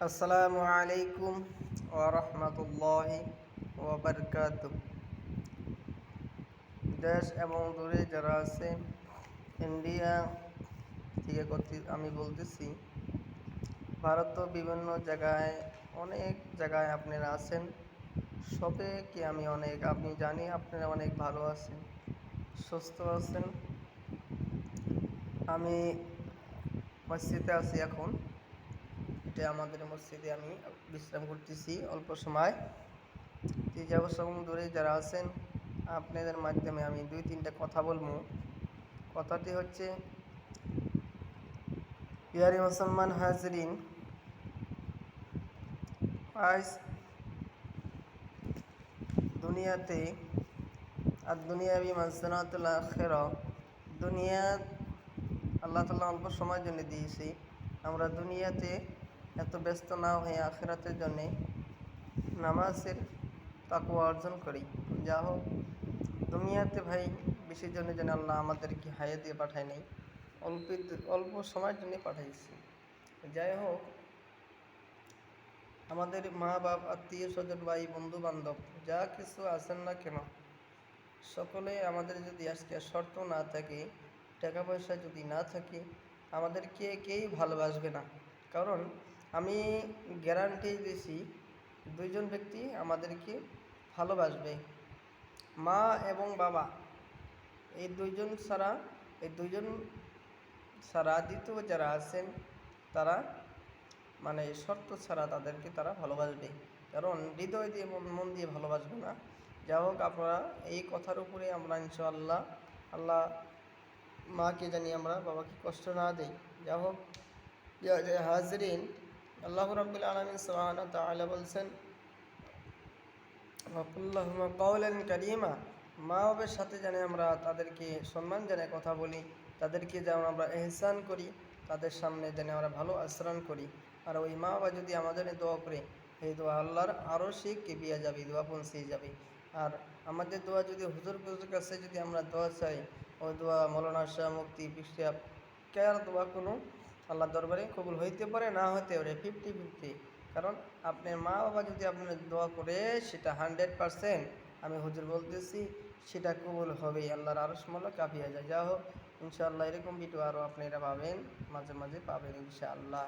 আসসালামু আলাইকুম ওরহমতুল্লাহি ওবরকাত দেশ এবং দূরে যারা আছে, ইন্ডিয়া থেকে আমি বলতেছি, ভারত বিভিন্ন জায়গায়, অনেক জায়গায় আপনারা আছেন। সবে কি আমি অনেক, আপনি জানি আপনারা অনেক ভালো আছেন, সুস্থ আছেন। আমি মসজিদে আছি এখন। এটা আমাদের মসজিদে আমি বিশ্রাম করতেছি অল্প সময়। তিজাব দূরে যারা আছেন, আপনাদের মাধ্যমে আমি দুই তিনটা কথা বলব। কথাটি হচ্ছে ইয়ারি মুসলমান হাজরিন, আজ দুনিয়াতে, আর দুনিয়াবি মানসানাতুল আখেরা, দুনিয়া আল্লাহ তাল্লাহ অল্প সময়ের জন্য দিয়েছি, আমরা দুনিয়াতে এত ব্যস্ত না হয়ে আখেরাতের জন্যে নামাজের তাকুয়া অর্জন করি। যা হোক দুনিয়াতে ভাই বেশির জন্য যেন আল্লাহ আমাদেরকে হায়া দিয়ে পাঠায় নাই। অল্প অল্প সময়ের জন্যে পাঠাইছি। যাই হোক আমাদের মা বাপ, আত্মীয় স্বজন, ভাই, বন্ধু বান্ধব, যা কিছু আছেন না কেন, সকলে আমাদের যদি আজকে শর্ত না থাকে, টাকা পয়সা যদি না থাকে আমাদেরকে কেই ভালোবাসবে না। কারণ আমি গ্যারান্টি দিছি দুইজন ব্যক্তি আমাদেরকে ভালোবাসবে। মা এবং বাবা। এই দুইজন ছাড়া, এই দুইজন ছাড়া দ্বিতীয় যারা আছেন, তারা মানে শর্ত ছাড়া তাদেরকে তারা ভালোবাসবে। কারণ হৃদয় দিয়ে, মন দিয়ে ভালোবাসবে না। যা হোক, আপনারা এই কথার উপরে আমরা ইনশাআল্লাহ, আল্লাহ মাকে জানি আমরা বাবাকে কষ্ট না দেই। যা হোক হাজরিন আল্লাহ রব্বুল আলমিন সোহান তালা বলছেন কৌলেন কারিমা মা বাবার সাথে জানে আমরা তাদেরকে সম্মান জানে কথা বলি, তাদেরকে যেমন আমরা এহসান করি, তাদের সামনে যেন আমরা ভালো আচরণ করি। আর ওই মা বাবা যদি আমাদের দোয়া করে, এই দোয়া আল্লাহর আরও সে কেবিয়া যাবে দোয়া পৌঁছে যাবে। আর আমাদের দোয়া যদি হুজুর পুজুর কাছে যদি আমরা দোয়া চাই, ওই দোয়া মৌলানা শাহ মুক্তি পিসাব কেয়ার দোয়া কোনো আল্লাহ দরবারে কবুল হইতে পারে, না হইতে পারে ফিফটি ফিফটি কারণ আপনার মা বাবা যদি আপনার দোয়া করে, সেটা হান্ড্রেড পারসেন্ট আমি হুজুর বলতেছি, সেটা কবুল হবেই, আল্লাহর আরও সময় কাঁপিয়ে যায়। যা হোক, ইনশাআল্লাহ এরকম ভিডিও আরও আপনারা পাবেন, মাঝে মাঝে পাবেন ইনশাআল্লাহ।